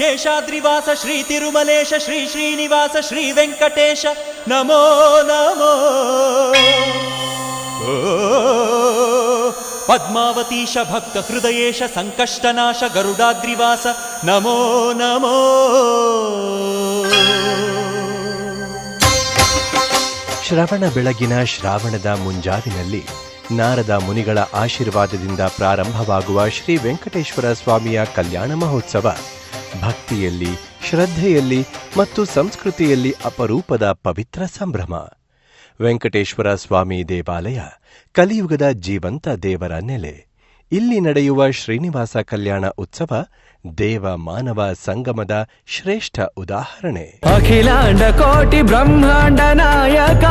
ಶೇಷಾದ್ರಿವಾಸ ಶ್ರೀ ತಿರುಮಲೇಶ, ಶ್ರೀ ಶ್ರೀನಿವಾಸ, ಶ್ರೀ ವೆಂಕಟೇಶ. ನಮೋ ನಮೋ. ಪದ್ಮಾವತೀಶ ಭಕ್ತ ಹೃದಯೇಶ ಸಂಕಷ್ಟನಾಶ ಗರುಡಾದ್ರಿವಾಸ. ನಮೋ ನಮೋ. ಶ್ರವಣ ಬೆಳಗಿನ ಶ್ರಾವಣದ ಮುಂಜಾವಿನಲ್ಲಿ ನಾರದ ಮುನಿಗಳ ಆಶೀರ್ವಾದದಿಂದ ಪ್ರಾರಂಭವಾಗುವ ಶ್ರೀ ವೆಂಕಟೇಶ್ವರ ಸ್ವಾಮಿಯ ಕಲ್ಯಾಣ ಮಹೋತ್ಸವ ಭಕ್ತಿಯಲ್ಲಿ, ಶ್ರದ್ಧೆಯಲ್ಲಿ ಮತ್ತು ಸಂಸ್ಕೃತಿಯಲ್ಲಿ ಅಪರೂಪದ ಪವಿತ್ರ ಸಂಭ್ರಮ. ವೆಂಕಟೇಶ್ವರ ಸ್ವಾಮಿ ದೇವಾಲಯ, ಕಲಿಯುಗದ ಜೀವಂತ ದೇವರ ನೆಲೆ. ಇಲ್ಲಿ ನಡೆಯುವ ಶ್ರೀನಿವಾಸ ಕಲ್ಯಾಣ ಉತ್ಸವ ದೇವ ಮಾನವ ಸಂಗಮದ ಶ್ರೇಷ್ಠ ಉದಾಹರಣೆ. ಅಖಿಲಾಂಡ ಕೋಟಿ ಬ್ರಹ್ಮಾಂಡ ನಾಯಕ.